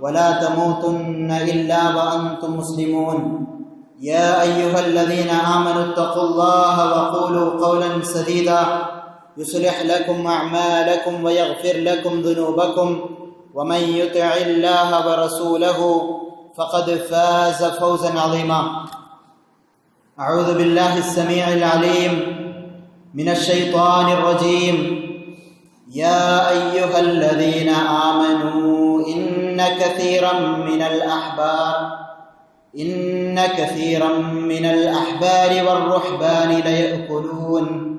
ولا تموتن إلا وأنتم مسلمون. يا أيها الذين آمنوا اتقوا الله وقولوا قولا سديدا. يصلح لكم أعمالكم ويغفر لكم ذنوبكم. ومن يطع الله ورسوله فقد فاز فوزا عظيما. أعوذ بالله السميع العليم من الشيطان الرجيم. يا أيها الذين آمنوا إن كثيرا من الأحبار إن كثيرا من الأحبار والرحبان ليأكلون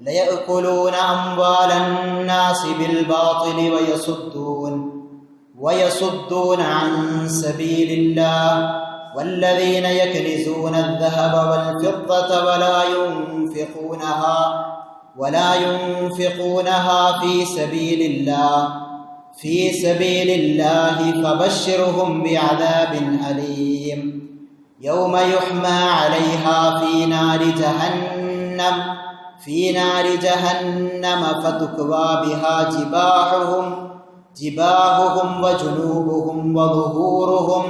ليأكلون أموال الناس بالباطل ويصدون ويصدون عن سبيل الله والذين يكنزون الذهب والفضة ولا ينفقونها ولا ينفقونها في سبيل الله. في سبيل الله فبشرهم بعذاب أليم يوم يحمى عليها في نار جهنم في نار جهنم فتكوى بها جباحهم جباههم وجنوبهم وظهورهم.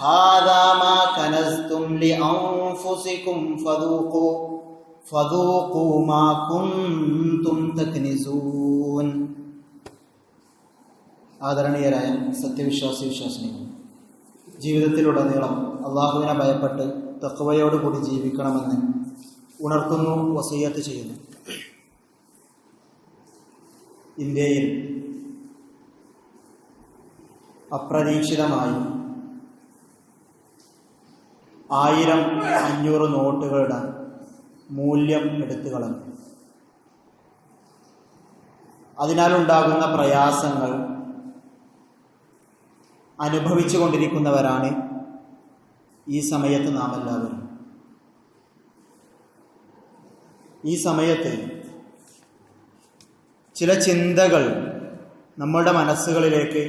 هذا ما كنزتم لأنفسكم فذوقوا فذوقوا ما كنتم تكنزون. ആദരണീയരായ സത്യവിശ്വാസി വിശ്വാസിനികൾ ജീവിതത്തിലുടനീളം അള്ളാഹുവിനെ ഭയപ്പെട്ട് തക്കവയോടുകൂടി ജീവിക്കണമെന്ന് ഉണർത്തുന്നു വസീയത്ത് ചെയ്യുന്നു. ഇന്ത്യയിൽ അപ്രതീക്ഷിതമായി ആയിരം അഞ്ഞൂറ് നോട്ടുകളുടെ മൂല്യം എടുത്തു കളഞ്ഞു. അതിനാലുണ്ടാകുന്ന പ്രയാസങ്ങൾ അനുഭവിച്ചു കൊണ്ടിരിക്കുന്നവരാണ് ഈ സമയത്ത് നാം എല്ലാവരും ഈ സമയത്ത് ചില ചിന്തകൾ നമ്മളുടെ മനസ്സുകളിലേക്ക്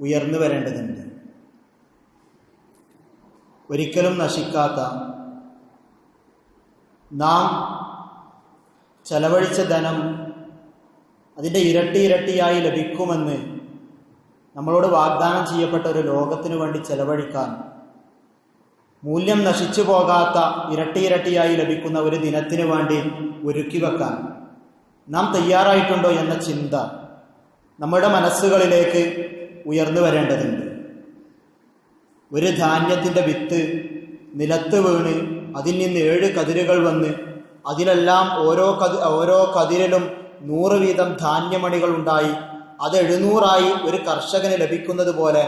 ഉയർന്നു വരേണ്ടതുണ്ട്. ഒരിക്കലും നശിക്കാത്ത നാം ചെലവഴിച്ച ധനം അതിന്റെ ഇരട്ടി ഇരട്ടിയായി ലഭിക്കുമെന്ന് നമ്മളോട് വാഗ്ദാനം ചെയ്യപ്പെട്ട ഒരു ലോകത്തിനു വേണ്ടി ചെലവഴിക്കാൻ മൂല്യം നശിച്ചു പോകാത്ത ഇരട്ടി ഇരട്ടിയായി ലഭിക്കുന്ന ഒരു ദിനത്തിന് വേണ്ടി ഒരുക്കി വെക്കാൻ നാം തയ്യാറായിട്ടുണ്ടോ എന്ന ചിന്ത നമ്മുടെ മനസ്സുകളിലേക്ക് ഉയർന്നു വരേണ്ടതുണ്ട്. ഒരു ധാന്യത്തിന്റെ വിത്ത് നിലത്ത് വീണ് അതിൽ നിന്ന് ഏഴ് കതിരുകൾ വന്ന് അതിലെല്ലാം ഓരോ കതി ഓരോ കതിരിലും നൂറ് വീതം ധാന്യമണികൾ ഉണ്ടായി അത് എഴുന്നൂറായി ഒരു കർഷകന് ലഭിക്കുന്നത് പോലെ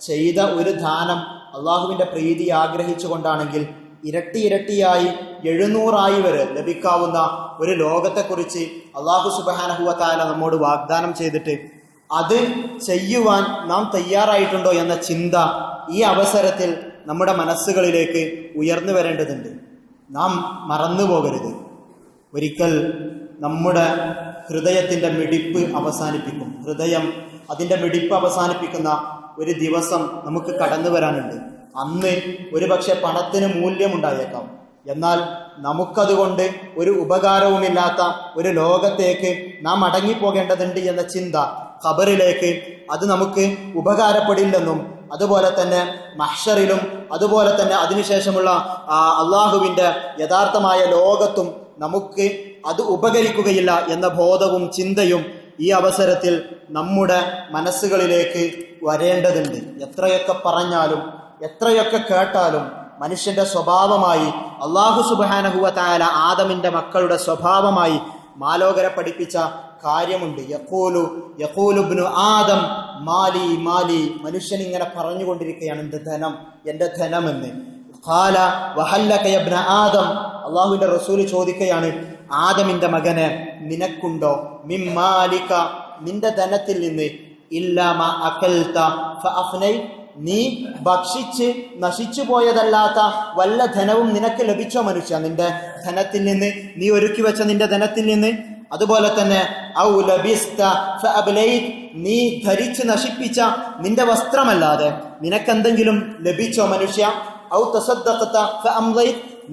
ചെയ്ത ഒരു ദാനം അള്ളാഹുവിന്റെ പ്രീതി ആഗ്രഹിച്ചുകൊണ്ടാണെങ്കിൽ ഇരട്ടി ഇരട്ടിയായി എഴുന്നൂറായി വരെ ലഭിക്കാവുന്ന ഒരു ലോകത്തെക്കുറിച്ച് അള്ളാഹു സുബാനഹുവത്താല നമ്മോട് വാഗ്ദാനം ചെയ്തിട്ട് അത് ചെയ്യുവാൻ നാം തയ്യാറായിട്ടുണ്ടോ എന്ന ചിന്ത ഈ അവസരത്തിൽ നമ്മുടെ മനസ്സുകളിലേക്ക് ഉയർന്നു വരേണ്ടതുണ്ട്. നാം മറന്നു പോകരുത് ഒരിക്കൽ നമ്മുടെ ഹൃദയത്തിന്റെ മിടിപ്പ് അവസാനിപ്പിക്കും. ഹൃദയം അതിന്റെ മിടിപ്പ് അവസാനിപ്പിക്കുന്ന ഒരു ദിവസം നമുക്ക് കടന്നു വരാനുണ്ട്. അന്ന് ഒരുപക്ഷെ പണത്തിന് മൂല്യമുണ്ടായേക്കാം. എന്നാൽ നമുക്കതുകൊണ്ട് ഒരു ഉപകാരവുമില്ലാത്ത ഒരു ലോകത്തേക്ക് നാം അടങ്ങിപ്പോകേണ്ടതുണ്ട് എന്ന ചിന്ത ഖബറിലേക്ക് അത് നമുക്ക് ഉപകാരപ്പെടില്ലെന്നും അതുപോലെ തന്നെ മഹ്ഷറിലും അതുപോലെ തന്നെ അതിനുശേഷമുള്ള അള്ളാഹുവിന്റെ യഥാർത്ഥമായ ലോകത്തും നമുക്ക് അത് ഉപകരിക്കുകയില്ല എന്ന ബോധവും ചിന്തയും ഈ അവസരത്തിൽ നമ്മുടെ മനസ്സുകളിലേക്ക് വരേണ്ടതുണ്ട്. എത്രയൊക്കെ പറഞ്ഞാലും എത്രയൊക്കെ കേട്ടാലും മനുഷ്യന്റെ സ്വഭാവമായി അള്ളാഹു സുബാനഹുവ ആദമിന്റെ മക്കളുടെ സ്വഭാവമായി മാലോകര പഠിപ്പിച്ച കാര്യമുണ്ട്. യക്കൂലു യക്കൂലുബ്നു ആദം മാലി മാലി മനുഷ്യൻ ഇങ്ങനെ പറഞ്ഞുകൊണ്ടിരിക്കുകയാണ് എന്റെ ധനം? എന്റെ ധനമെന്ന്. ഖാല വഹല്ലക യബ്ന ആദം. അള്ളാഹുവിന്റെ റസൂൽ ചോദിക്കുകയാണ് ആദമിന്റെ മകന് നിനക്കുണ്ടോ? മിമ്മാലിക നിന്റെ ധനത്തിൽ നിന്ന്. ഇല്ലാമ അഖൽത നീ ഭക്ഷിച്ച് നശിച്ചു പോയതല്ലാത്ത വല്ല ധനവും നിനക്ക് ലഭിച്ചോ മനുഷ്യ? നിന്റെ ധനത്തിൽ നിന്ന് നീ ഒരുക്കി വെച്ച നിന്റെ ധനത്തിൽ നിന്ന്. അതുപോലെ തന്നെ ഔ ലബിസ്ത നീ ധരിച്ച് നശിപ്പിച്ച നിന്റെ വസ്ത്രമല്ലാതെ നിനക്കെന്തെങ്കിലും ലഭിച്ചോ മനുഷ്യ? ഔ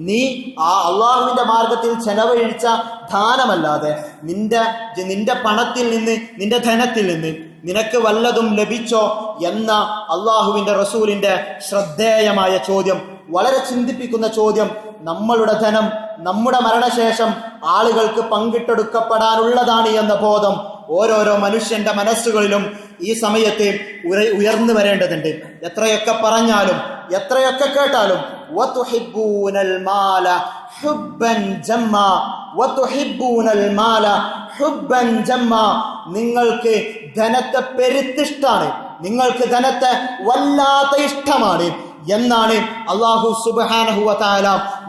നീ ആ അള്ളാഹുവിന്റെ മാർഗത്തിൽ ചെലവഴിച്ച ദാനമല്ലാതെ നിന്റെ നിന്റെ പണത്തിൽ നിന്ന് നിന്റെ ധനത്തിൽ നിന്ന് നിനക്ക് വല്ലതും ലഭിച്ചോ എന്ന അള്ളാഹുവിന്റെ റസൂലിന്റെ ശ്രദ്ധേയമായ ചോദ്യം വളരെ ചിന്തിപ്പിക്കുന്ന ചോദ്യം നമ്മളുടെ ധനം നമ്മുടെ മരണശേഷം ആളുകൾക്ക് പങ്കിട്ടെടുക്കപ്പെടാനുള്ളതാണ് എന്ന ബോധം ഓരോരോ മനുഷ്യന്റെ മനസ്സുകളിലും ഈ സമയത്ത് ഉര ഉയർന്നു വരേണ്ടതുണ്ട്. എത്രയൊക്കെ പറഞ്ഞാലും എത്രയൊക്കെ കേട്ടാലും നിങ്ങൾക്ക് ധനത്തെ പെരുത്തിഷ്ടാണ്. നിങ്ങൾക്ക് ധനത്തെ വല്ലാത്ത ഇഷ്ടമാണ് എന്നാണ് അള്ളാഹു സുബാനഹുവ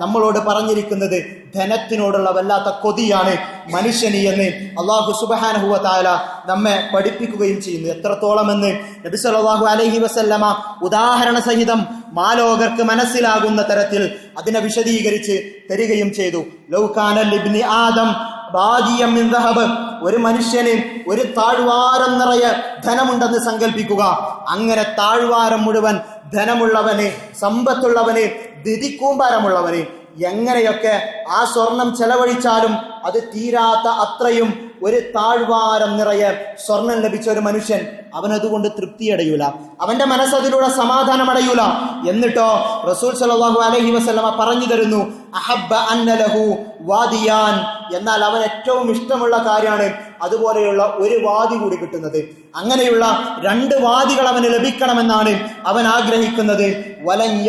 നമ്മളോട് പറഞ്ഞിരിക്കുന്നത് ധനത്തിനോടുള്ള വല്ലാത്ത കൊതിയാണ് മനുഷ്യനി എന്ന് അള്ളാഹു സുബാനഹുവ താല നമ്മെ പഠിപ്പിക്കുകയും ചെയ്യുന്നു. എത്രത്തോളം എന്ന് നബി സല്ലല്ലാഹു അലൈഹി വസല്ലമ ഉദാഹരണ സഹിതം മാലോകർക്ക് മനസ്സിലാകുന്ന തരത്തിൽ അതിനെ വിശദീകരിച്ച് തരികയും ചെയ്തു. ലൗകാനൽ ഇബ്നി ആദം ബാജിയം ഒരു മനുഷ്യന് ഒരു താഴ്വാരം നിറയെ ധനമുണ്ടെന്ന് സങ്കല്പിക്കുക അങ്ങനെ താഴ്വാരം മുഴുവൻ ധനമുള്ളവന് സമ്പത്തുള്ളവന് ദിതിക്കൂമ്പാരമുള്ളവന് എങ്ങനെയൊക്കെ ആ സ്വർണം ചെലവഴിച്ചാലും അത് തീരാത്ത അത്രയും ഒരു താഴ്വാരം നിറയെ സ്വർണം ലഭിച്ച ഒരു മനുഷ്യൻ അവനതുകൊണ്ട് തൃപ്തിയടയൂല. അവന്റെ മനസ്സതിലൂടെ സമാധാനം അടയൂല എന്നിട്ടോ റസൂൽ സല്ലല്ലാഹു അലഹി വസ്ലമ പറഞ്ഞു തരുന്നു അഹബ്ബ അന്ന ലഹു വാദിയാൻ എന്നാൽ അവൻ ഏറ്റവും ഇഷ്ടമുള്ള കാര്യമാണ് അതുപോലെയുള്ള ഒരു വാദി കൂടി കിട്ടുന്നത്. അങ്ങനെയുള്ള രണ്ട് വാദികൾ അവന് ലഭിക്കണമെന്നാണ് അവൻ ആഗ്രഹിക്കുന്നത്. വലം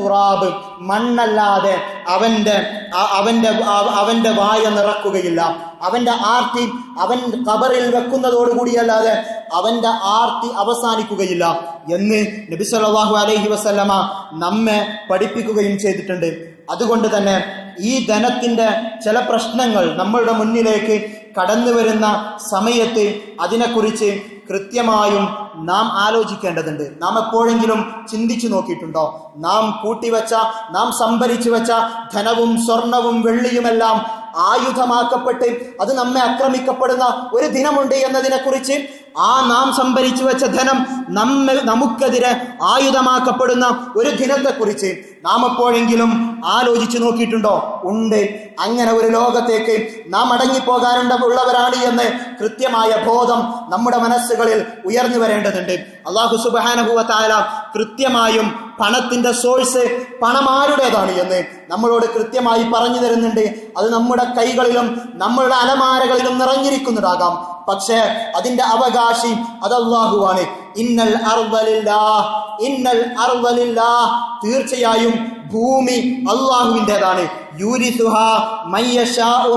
തുറാബ്. മണ്ണല്ലാതെ അവന്റെ അവന്റെ അവന്റെ വായ നിറക്കുകയില്ല. അവന്റെ ആർത്തി അവൻ കബറിൽ വെക്കുന്നതോടുകൂടിയല്ലാതെ അവന്റെ ആർത്തി അവസാനിക്കുകയില്ല എന്ന് നബി സല്ലല്ലാഹു അലൈഹി വസല്ലമ നമ്മെ പഠിപ്പിക്കുകയും ചെയ്തിട്ടുണ്ട്. അതുകൊണ്ട് തന്നെ ഈ ധനത്തിന്റെ ചില പ്രശ്നങ്ങൾ നമ്മളുടെ മുന്നിലേക്ക് കടന്നു വരുന്ന സമയത്ത് അതിനെക്കുറിച്ച് കൃത്യമായും നാം ആലോചിക്കേണ്ടതുണ്ട്. നാം എപ്പോഴെങ്കിലും ചിന്തിച്ചു നോക്കിയിട്ടുണ്ടോ? നാം കൂട്ടിവെച്ച നാം സംഭരിച്ചു വെച്ച ധനവും സ്വർണവും വെള്ളിയുമെല്ലാം ആയുധമാക്കപ്പെട്ട് അത് നമ്മെ ആക്രമിക്കപ്പെടുന്ന ഒരു ദിനമുണ്ട് എന്നതിനെക്കുറിച്ച് ആ നാം സംഭരിച്ചു വെച്ച ധനം നമ്മൾ നമുക്കെതിരെ ആയുധമാക്കപ്പെടുന്ന ഒരു ദിനത്തെക്കുറിച്ച് നാം എപ്പോഴെങ്കിലും ആലോചിച്ചു നോക്കിയിട്ടുണ്ടോ? ഉണ്ട്. അങ്ങനെ ഒരു ലോകത്തേക്ക് നാം അടങ്ങിപ്പോകാനുണ്ട ഉള്ളവരാണ് എന്ന് കൃത്യമായ ബോധം നമ്മുടെ മനസ്സുകളിൽ ഉയർന്നു വരേണ്ടതുണ്ട്. അള്ളാഹു സുബാനഹുവ താല കൃത്യമായും പണത്തിന്റെ സോഴ്സ് പണം ആരുടേതാണ് എന്ന് നമ്മളോട് കൃത്യമായി പറഞ്ഞു തരുന്നുണ്ട്. അത് നമ്മുടെ കൈകളിലും നമ്മളുടെ അലമാരകളിലും നിറഞ്ഞിരിക്കുന്നതാകാം. പക്ഷേ അതിന്റെ അവകാശി അത് അള്ളാഹുവാണ് ഇന്നൽ ഇന്നൽ തീർച്ചയായും ഭൂമി അള്ളാഹുവിന്റെതാണ് യൂരിസുഹ മയ്യശാഉ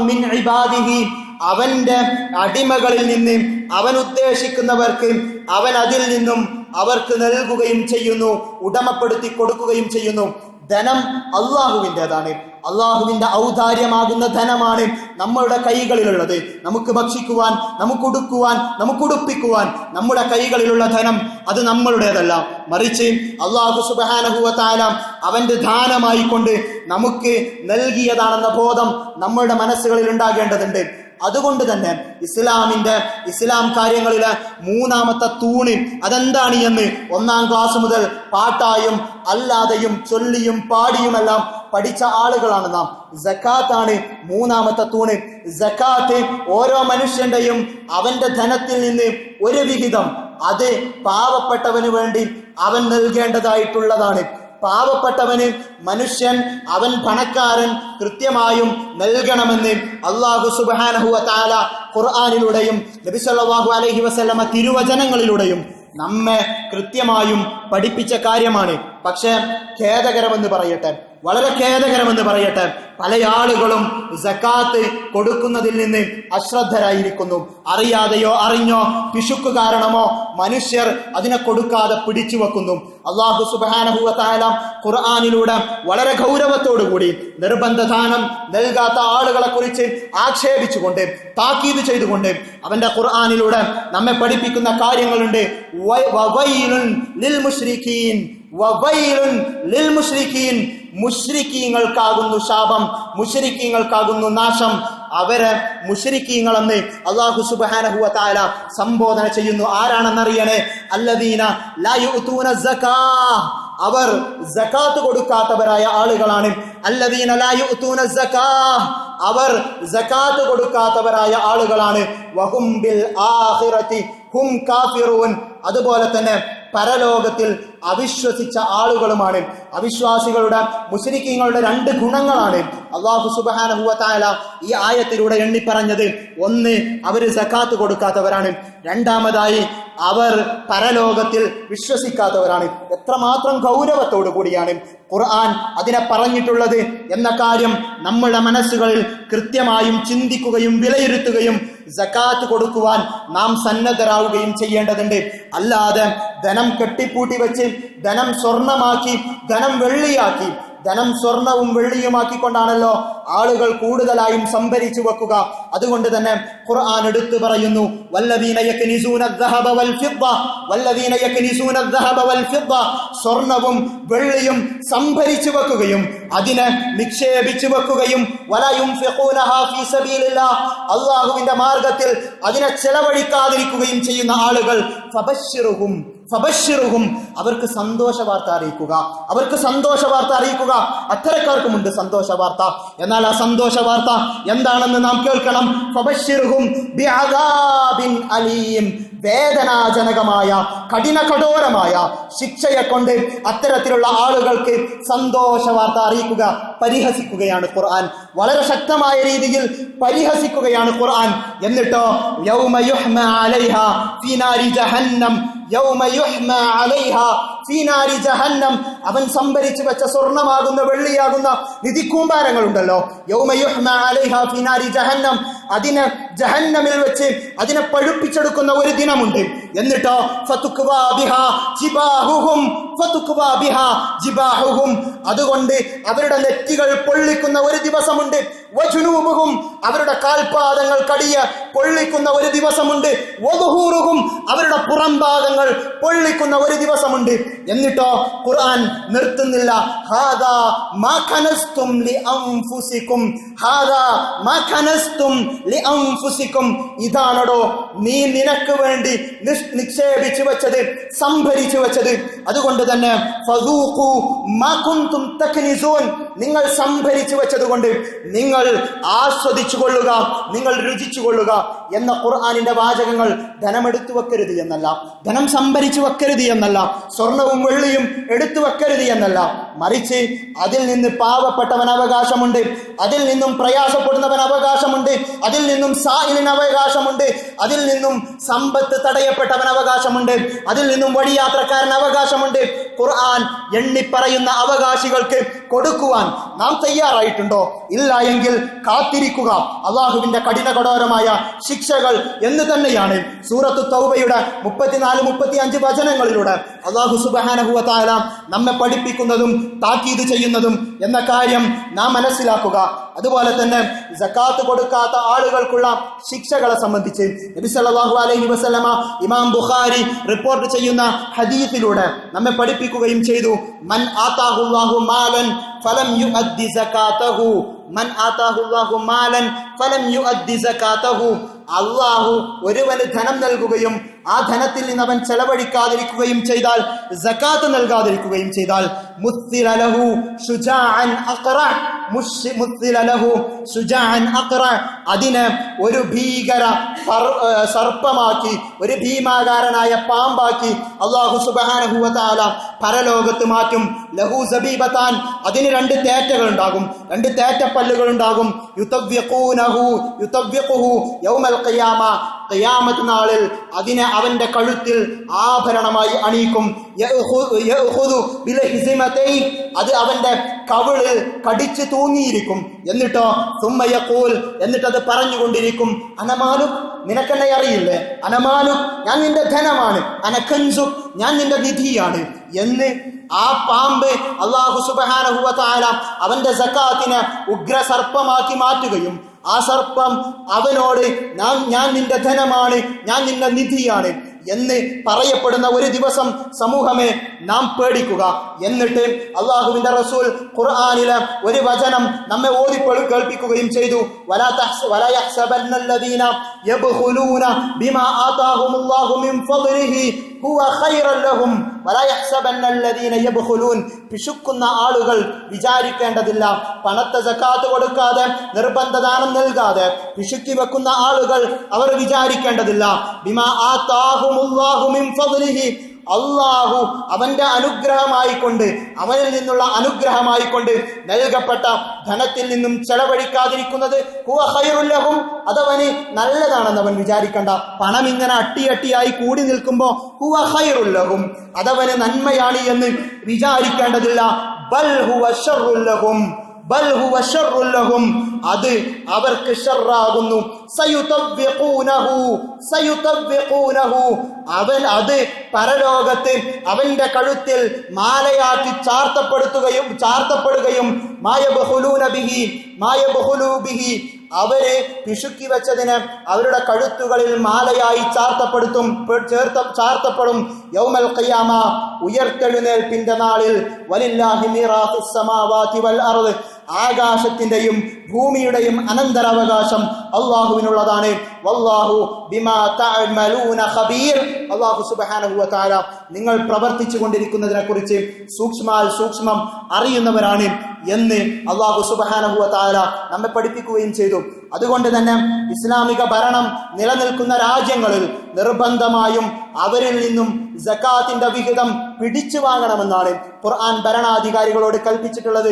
അവന്റെ അടിമകളിൽ നിന്ന് അവൻ ഉദ്ദേശിക്കുന്നവർക്ക് അവൻ അതിൽ നിന്നും അവർക്ക് നൽകുകയും ചെയ്യുന്നു ഉടമപ്പെടുത്തി കൊടുക്കുകയും ചെയ്യുന്നു. ധനം അള്ളാഹുവിന്റെതാണ്. അള്ളാഹുവിന്റെ ഔദാര്യമാകുന്ന ധനമാണ് നമ്മളുടെ കൈകളിലുള്ളത്. നമുക്ക് ഭക്ഷിക്കുവാൻ നമുക്ക് ഉടുക്കുവാൻ നമുക്ക് ഉടുപ്പിക്കുവാൻ നമ്മുടെ കൈകളിലുള്ള ധനം അത് നമ്മളുടേതല്ല. മറിച്ച് അള്ളാഹു സുബാനഹുവത്താല അവന്റെ ദാനമായിക്കൊണ്ട് നമുക്ക് നൽകിയതാണെന്ന ബോധം നമ്മളുടെ മനസ്സുകളിൽ ഉണ്ടാകേണ്ടതുണ്ട് അതുകൊണ്ട് തന്നെ ഇസ്ലാമിന്റെ ഇസ്ലാം കാര്യങ്ങളിലെ മൂന്നാമത്തെ തൂണിൽ അതെന്താണ് എന്ന് ഒന്നാം ക്ലാസ് മുതൽ പാട്ടായും അല്ലാതെയും ചൊല്ലിയും പാടിയുമെല്ലാം പഠിച്ച ആളുകളാണ് നാം. ജക്കാത്താണ് മൂന്നാമത്തെ തൂണ് ജക്കാത്ത് ഓരോ മനുഷ്യന്റെയും അവന്റെ ധനത്തിൽ നിന്ന് ഒരു വിഹിതം. അത് പാവപ്പെട്ടവന് വേണ്ടി അവൻ നൽകേണ്ടതായിട്ടുള്ളതാണ്. പാവപ്പെട്ടവന് മനുഷ്യൻ അവൻ പണക്കാരൻ കൃത്യമായും നൽകണമെന്ന് അള്ളാഹു സുബാനഹുവ താല ഖുർആാനിലൂടെയും നബിസല്ലാഹു അലഹി വസ്ലമ തിരുവചനങ്ങളിലൂടെയും നമ്മെ കൃത്യമായും പഠിപ്പിച്ച കാര്യമാണ്. പക്ഷേ ഖേദകരമെന്ന് പറയട്ടെ. വളരെ ഖേദകരമെന്ന് പറയട്ടെ. പല ആളുകളും ജക്കാത്ത് കൊടുക്കുന്നതിൽ നിന്ന് അശ്രദ്ധരായിരിക്കുന്നു. അറിയാതെയോ അറിഞ്ഞോ പിശുക്ക് കാരണമോ മനുഷ്യർ അതിനെ കൊടുക്കാതെ പിടിച്ചു വെക്കുന്നു. അള്ളാഹു സുബാനഹുല ഖുർആാനിലൂടെ വളരെ ഗൗരവത്തോടുകൂടി നിർബന്ധദാനം നൽകാത്ത ആളുകളെ കുറിച്ച് ആക്ഷേപിച്ചുകൊണ്ട് താക്കീത് ചെയ്തുകൊണ്ട് അവന്റെ ഖുർആാനിലൂടെ നമ്മെ പഠിപ്പിക്കുന്ന കാര്യങ്ങളുണ്ട്. വവൈലുൻ ലിൽ മുശ്രിക്കീൻ വവൈലുൻ ലിൽ മുശ്രിക്കീൻ മുശ്രിക്കീങ്ങൾക്കാകുന്നു ശാപം മുഷരിക്കീങ്ങൾക്കാകുന്നു നാശം. അവരെ മുഷരിക്കീങ്ങളെന്ന് അള്ളാഹു സുബാനഹുവ താല സംബോധന ചെയ്യുന്നു. ആരാണെന്നറിയണേ? അല്ലദീന ലാ യുഅ്തൂന സക്കാ അവർ ജക്കാത്ത് കൊടുക്കാത്തവരായ ആളുകളാണ്. അല്ലദീന ലാ യുഅ്തൂന സക്കാ അവർ ജക്കാത്ത് കൊടുക്കാത്തവരായ ആളുകളാണ്. വഹും ബിൽ ഹും കാഫിറൂൻ. അതുപോലെ തന്നെ പരലോകത്തിൽ അവിശ്വസിച്ച ആളുകളുമാണ്. അവിശ്വാസികളുടെ മുസ്ലിക്കീങ്ങളുടെ രണ്ട് ഗുണങ്ങളാണ് അള്ളാഹു സുബാനഹുവത്തായ ഈ ആയത്തിലൂടെ എണ്ണി പറഞ്ഞത് ഒന്ന് അവർ സക്കാത്ത് കൊടുക്കാത്തവരാണ്. രണ്ടാമതായി അവർ പരലോകത്തിൽ വിശ്വസിക്കാത്തവരാണ്. എത്രമാത്രം ഗൗരവത്തോടു കൂടിയാണ് ഖുർആൻ അതിനെ പറഞ്ഞിട്ടുള്ളത് എന്ന കാര്യം നമ്മുടെ മനസ്സുകളിൽ കൃത്യമായും ചിന്തിക്കുകയും വിലയിരുത്തുകയും ജക്കാത്ത് കൊടുക്കുവാൻ നാം സന്നദ്ധരാകുകയും ചെയ്യേണ്ടതുണ്ട്. അല്ലാതെ ധനം കെട്ടിപ്പൂട്ടി വെച്ച് ധനം സ്വർണമാക്കി ധനം വെള്ളിയാക്കി. ധനം സ്വർണവും വെള്ളിയുമാക്കിക്കൊണ്ടാണല്ലോ ആളുകൾ കൂടുതലായും സംഭരിച്ചു വെക്കുക. അതുകൊണ്ട് തന്നെ ഖുർആൻ എടുത്തു പറയുന്നു സ്വർണവും വെള്ളിയും സംഭരിച്ചു വെക്കുകയും അതിനെ നിക്ഷേപിച്ചു വെക്കുകയും അള്ളാഹുവിന്റെ മാർഗത്തിൽ അതിനെ ചെലവഴിക്കാതിരിക്കുകയും ചെയ്യുന്ന ആളുകൾ ഫബശ്ശിറുഹും അവർക്ക് സന്തോഷ വാർത്ത അറിയിക്കുക. അവർക്ക് സന്തോഷ വാർത്ത അറിയിക്കുക. അത്തരക്കാർക്കുമുണ്ട് സന്തോഷ വാർത്ത എന്നാൽ ആ സന്തോഷ വാർത്ത എന്താണെന്ന് നാം കേൾക്കണം. ബിഅദാബിൻ അലീം വേദനാജനകമായ കഠിന കഠോരമായ ശിക്ഷയെ കൊണ്ട് അത്തരത്തിലുള്ള ആളുകൾക്ക് സന്തോഷ വാർത്ത അറിയിക്കുക പരിഹസിക്കുകയാണ് ഖുർആൻ. വളരെ ശക്തമായ രീതിയിൽ പരിഹസിക്കുകയാണ് ഖുർആൻ. എന്നിട്ടോ യൗമ അലൈഹ ജഹന്നം യൗമ യുഹ്മ അലൈഹ ഫീ നാരി ജഹന്നം. അവൻ സംഭരിച്ചു വെച്ച സ്വർണമാകുന്ന വെള്ളിയാകുന്ന നിധിക്കൂമ്പാരങ്ങളുണ്ടല്ലോ യൗമ യുഹ്മ അലൈഹ ഫീ ജഹന്നം. അതിനെ ജഹന്നമിൽ വെച്ച് അതിനെ പഴുപ്പിച്ചെടുക്കുന്ന ഒരു ദിനമുണ്ട്. എന്നിട്ടോ? അതുകൊണ്ട് അവരുടെ നെറ്റികൾ പൊള്ളിക്കുന്ന ഒരു ദിവസമുണ്ട്. വജുനൂബുഹും അവരുടെ കാൽപാദങ്ങൾ കടിയ പൊള്ളിക്കുന്ന ഒരു ദിവസമുണ്ട്. വധുഹൂറുഹും അവരുടെ പുറംഭാഗങ്ങൾ പൊള്ളിക്കുന്ന ഒരു ദിവസമുണ്ട്. എന്നിട്ടോ ഖുർആൻ നിർത്തുന്നില്ല. ഹാദാ മാ ഖനസ്തും ലി അൻഫുസിക്കും. ഹാദാ മാ ഖനസ്തും ലി അൻഫുസിക്കും. ഇതാണടോ നീ നിനക്ക് വേണ്ടി നിക്ഷേപിച്ചു വെച്ചത് സംഭരിച്ചു വെച്ചത്. അതുകൊണ്ട് തന്നെ ഫദൂഖു മാ കുന്തും തക്നിസൂൻ നിങ്ങൾ സംഭരിച്ചു വെച്ചത് കൊണ്ട് നിങ്ങൾ ആസ്വദിച്ചു കൊള്ളുക നിങ്ങൾ രുചിച്ചു കൊള്ളുക എന്ന ഖുർആാനിന്റെ വാചകങ്ങൾ ധനമെടുത്തു വെക്കരുത് എന്നല്ല ധനം സംഭരിച്ചു വെക്കരുത് എന്നല്ല സ്വർണവും വെള്ളിയും എടുത്തു വെക്കരുത് എന്നല്ല. മറിച്ച് അതിൽ നിന്ന് പാവപ്പെട്ടവൻ അവകാശമുണ്ട് അതിൽ നിന്നും പ്രയാസപ്പെടുന്നവൻ അവകാശമുണ്ട് അതിൽ നിന്നും സാഹിലിന് അവകാശമുണ്ട് അതിൽ നിന്നും സമ്പത്ത് തടയപ്പെട്ടവൻ അവകാശമുണ്ട് അതിൽ നിന്നും വഴിയാത്രക്കാരൻ അവകാശമുണ്ട്. ഖുർആൻ എണ്ണിപ്പറയുന്ന അവകാശികൾക്ക് കൊടുക്കുവാൻ നാം തയ്യാറായിട്ടുണ്ടോ? ഇല്ല എങ്കിൽ കാത്തിരിക്കുക. അള്ളാഹുവിന്റെ കഠിന കഠോരമായ ശിക്ഷകൾ എന്ന് തന്നെയാണ് സൂറത്ത് തൗബയുടെ മുപ്പത്തിനാല് മുപ്പത്തി അഞ്ച് വചനങ്ങളിലൂടെ. അള്ളാഹു സുബാനഹുവത്തായ നമ്മെ പഠിപ്പിക്കുന്നതും താക്കീത് ചെയ്യുന്നതും എന്ന കാര്യം നാം മനസ്സിലാക്കുക. അതുപോലെ തന്നെ ജക്കാത്ത് കൊടുക്കാത്ത ആളുകൾക്കുള്ള ശിക്ഷകളെ സംബന്ധിച്ച് നബി സല്ലല്ലാഹു അലൈഹി വസല്ലമ ഇമാം ബുഖാരി റിപ്പോർട്ട് ചെയ്യുന്ന ഹദീസിലൂടെ നമ്മെ പഠിപ്പിക്കുകയും ചെയ്തു മൻ ആതാഹുല്ലാഹു മാലൻ ഫലം യുഅദ്ദി സകാതഹു മൻ മാലൻ ഫലം അള്ളാഹു ഒരുവന് ധനം നൽകുകയും ആ ധനത്തിൽ നിന്ന് അവൻ ചെലവഴിക്കാതിരിക്കുകയും ചെയ്താൽ ജക്കാത്ത് നൽകാതിരിക്കുകയും ചെയ്താൽ അതിന് ഒരു ഭീകര സർപ്പമാക്കി ഒരു ഭീമാകാരനായ പാമ്പാക്കി അള്ളാഹു സുബ്ഹാനഹു വ പരലോകത്ത് മാറ്റും. ലഹു സബീബത്താൻ. അതിന് രണ്ട് തേറ്റകൾ ഉണ്ടാകും രണ്ട് തേറ്റപ്പല്ലുകൾ ഉണ്ടാകും യുതവ്യഖൂനഹു യുതവ്യഖുഹു യൗമൽ ഖിയാമ. ഖിയാമത്ത് നാളിൽ അതിനെ അവന്റെ കഴുത്തിൽ ആഭരണമായി അണിയിക്കും. അത് അവന്റെ കവിളിൽ കടിച്ചു തൂങ്ങിയിരിക്കും. എന്നിട്ടോ അത് പറഞ്ഞുകൊണ്ടിരിക്കും. അനമാലു നിനക്കെന്നെ അറിയില്ലേ? അനമാലു ഞാൻ നിന്റെ ധനമാണ്. അനക്കൻസു ഞാൻ നിന്റെ നിധിയാണ്. എന്ന് ആ പാമ്പ് അള്ളാഹു സുബഹാനഹുവ താല അവന്റെ സക്കാത്തിനെ ഉഗ്ര സർപ്പമാക്കി മാറ്റുകയും ആ സർപ്പം അവനോട് ഞാൻ നിന്റെ ധനമാണ് ഞാൻ നിന്റെ നിധിയാണ്. എന്ന് പറയപ്പെടുന്ന ഒരു ദിവസം സമൂഹമേ നാം പേടിക്കുക. എന്നിട്ട് അള്ളാഹുവിന്റെ റസൂൽ ഖുർആാനിലെ ഒരു വചനം നമ്മെ ഓതി കേൾപ്പിക്കുകയും ചെയ്തു. പിശുക്കുന്ന ആളുകൾ വിചാരിക്കേണ്ടതില്ല. പണത്തെ ജക്കാത്ത് കൊടുക്കാതെ നിർബന്ധദാനം നൽകാതെ പിശുക്കി വെക്കുന്ന ആളുകൾ അവർ വിചാരിക്കേണ്ടതില്ല. ബിമാ ആ ഫദ്ലിഹി അള്ളാഹു അവന്റെ അനുഗ്രഹമായിക്കൊണ്ട് അവനിൽ നിന്നുള്ള അനുഗ്രഹമായിക്കൊണ്ട് നൽകപ്പെട്ട ധനത്തിൽ നിന്നും ചെലവഴിക്കാതിരിക്കുന്നത് ഹുവ ഖൈറുല്ലഹും അതവന് നല്ലതാണെന്ന് അവൻ വിചാരിക്കണ്ട. പണം ഇങ്ങനെ അട്ടിയട്ടിയായി കൂടി നിൽക്കുമ്പോൾ ഹുവ ഖൈറുല്ലഹും അതവന് നന്മയാണ് എന്ന് വിചാരിക്കേണ്ടതില്ല. ബൽ ഹുവ അത് അവർക്ക് സയുതവ്യഖൂനഹു അവൻ അത് പരലോകത്ത് അവന്റെ കഴുത്തിൽ മാലയാക്കി ചാർത്തപ്പെടുത്തുകയും ചാർത്തപ്പെടുകയും മായ ബിഹി മായ ബിഹി. അവർ പിശുക്കി വെച്ചതിന് അവരുടെ കഴുത്തുകളിൽ മാലയായി ചാർത്തപ്പെടുത്തും ചേർത്ത ചാർത്തപ്പെടും. യൗമൽ ഖിയാമ ഉയർത്തെഴുന്നേൽപ്പിന്റെ നാളിൽ വലില്ലാഹി മീറാത്തുസ് സമാവാതി വൽ അർദ്. ആകാശത്തിന്റെയും ഭൂമിയുടെയും അനന്തരാവകാശം അള്ളാഹുവിനുള്ളതാണ്. വല്ലാഹു ബിമാ തഅമലൂന ഖബീർ. അള്ളാഹു സുബ്ഹാനഹു നിങ്ങൾ പ്രവർത്തിച്ചു കൊണ്ടിരിക്കുന്നതിനെ കുറിച്ച് സൂക്ഷ്മാൽ സൂക്ഷ്മം അറിയുന്നവരാണ് എന്ന് അള്ളാഹു സുബ്ഹാനഹു താര നമ്മെ പഠിപ്പിക്കുകയും ചെയ്തു. അതുകൊണ്ട് തന്നെ ഇസ്ലാമിക ഭരണം നിലനിൽക്കുന്ന രാജ്യങ്ങളിൽ നിർബന്ധമായും അവരിൽ നിന്നും സക്കാത്തിന്റെ വിഹിതം പിടിച്ചു വാങ്ങണമെന്നാണ് ഖുർആൻ ഭരണാധികാരികളോട് കൽപ്പിച്ചിട്ടുള്ളത്.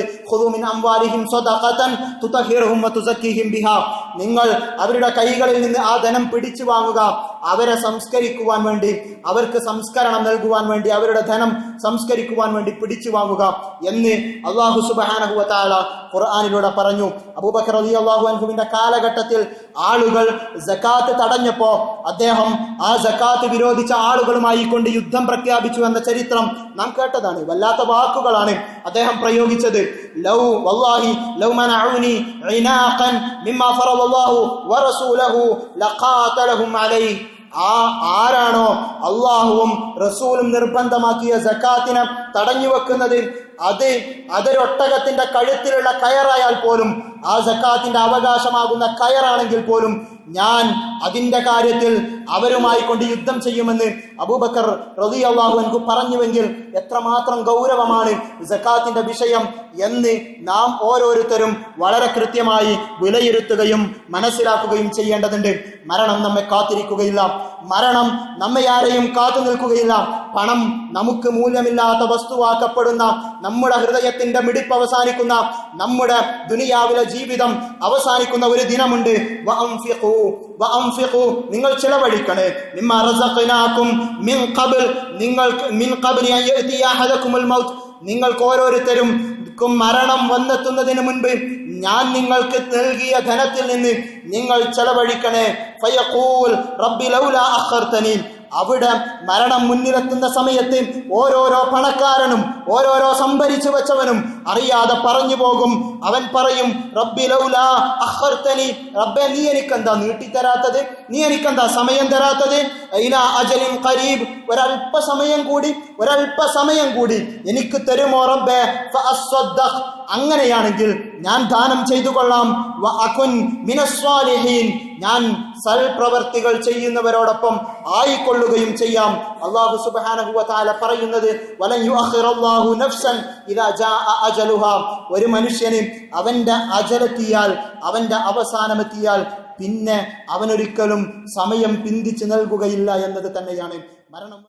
നിങ്ങൾ അവരുടെ കൈകളിൽ നിന്ന് ആ ധനം പിടിച്ചു വാങ്ങുക. അവരെ സംസ്കരിക്കുവാൻ വേണ്ടി അവർക്ക് സംസ്കരണം നൽകുവാൻ വേണ്ടി അവരുടെ ധനം സംസ്കരിക്കുവാൻ വേണ്ടി പിടിച്ചു വാങ്ങുക എന്ന് അള്ളാഹു തആല ഖുർആനിലൂടെ പറഞ്ഞു. അബൂബക്കർ അലി അള്ളാഹു അൻഹുവിന്റെ കാലഘട്ടത്തിൽ ആളുകൾ ജക്കാത്ത് തടഞ്ഞപ്പോ അദ്ദേഹം ആ ജക്കാത്ത് വിരോധിച്ച ആളുകളുമായി കൊണ്ട് യുദ്ധം പ്രഖ്യാപിച്ചു എന്ന ചരിത്രം നാം കേട്ടതാണ്. വല്ലാത്ത വാക്കുകളാണ് അദ്ദേഹം പ്രയോഗിച്ചത്. ലൗ വല്ലാഹി ലൗ മനഊനി ഇനാഖൻ മിമ്മാ ഫറദല്ലാഹു വറസൂലഹു ലഖാതലഹും അലൈഹി ആ ആരാണോ അള്ളാഹുവും റസൂലും നിർബന്ധമാക്കിയ സക്കാത്തിനെ തടഞ്ഞു വെക്കുന്നതിൽ അത് അതൊരൊട്ടകത്തിന്റെ കഴുത്തിലുള്ള കയറായാൽ പോലും ആ സക്കാത്തിന്റെ അവകാശമാകുന്ന കയറാണെങ്കിൽ പോലും ഞാൻ അതിന്റെ കാര്യത്തിൽ അവരുമായി കൊണ്ട് യുദ്ധം ചെയ്യുമെന്ന് അബൂബക്കർ റതി അള്ളാഹു എനിക്ക് പറഞ്ഞുവെങ്കിൽ എത്രമാത്രം ഗൗരവമാണ് സക്കാത്തിന്റെ വിഷയം എന്ന് നാം ഓരോരുത്തരും വളരെ കൃത്യമായി വിലയിരുത്തുകയും മനസ്സിലാക്കുകയും ചെയ്യേണ്ടതുണ്ട്. മരണം നമ്മെ കാത്തിരിക്കുകയില്ല. മരണം നമ്മെ ആരെയും കാത്തു നിൽക്കുകയില്ല. പണം നമുക്ക് മൂല്യമില്ലാത്ത വസ്തുവാക്കപ്പെടുന്ന നമ്മുടെ ഹൃദയത്തിന്റെ മിടിപ്പ് അവസാനിക്കുന്ന നമ്മുടെ ദുനിയാവിലെ ജീവിതം അവസാനിക്കുന്ന ഒരു ദിനമുണ്ട്. നിങ്ങൾ ചിലവഴിക്കണേ. നിങ്ങൾക്ക് ഓരോരുത്തരും മരണം വന്നെത്തുന്നതിന് മുൻപ് ഞാൻ നിങ്ങൾക്ക് നൽകിയ ധനത്തിൽ നിന്ന് നിങ്ങൾ ചെലവഴിക്കണേ. ഫയഖൂൽ റബ്ബി അവിടെ മരണം മുന്നിലെത്തുന്ന സമയത്ത് ഓരോരോ പണക്കാരനും ഓരോരോ സംഭരിച്ചു വെച്ചവനും അറിയാതെ പറഞ്ഞു പോകും. അവൻ പറയും റബ്ബി ലൗലാ റബ്ബെ നീ എനിക്കെന്താ നീട്ടിത്തരാത്തത്? നീ എനിക്കെന്താ സമയം തരാത്തത്? ഇലാ ഖരീബ്. ഒരല്പ സമയം കൂടി ഒരല്പ സമയം കൂടി എനിക്ക് തരുമോ റബ്ബെ? അങ്ങനെയാണെങ്കിൽ ഞാൻ ദാനം ചെയ്തു കൊള്ളാം. വ അകുൻ മിനസ്വാലിഹീൻ ഞാൻ സൽപ്രവർത്തികൾ ചെയ്യുന്നവരോടൊപ്പം ആയിക്കൊള്ളുകയും ചെയ്യാം. അള്ളാഹു തആല പറയുന്നത് ഒരു മനുഷ്യന് അവന്റെ അജലെത്തിയാൽ അവന്റെ അവസാനമെത്തിയാൽ പിന്നെ അവനൊരിക്കലും സമയം പിന്തിച്ചു നൽകുകയില്ല എന്നത് തന്നെയാണ്. മരണം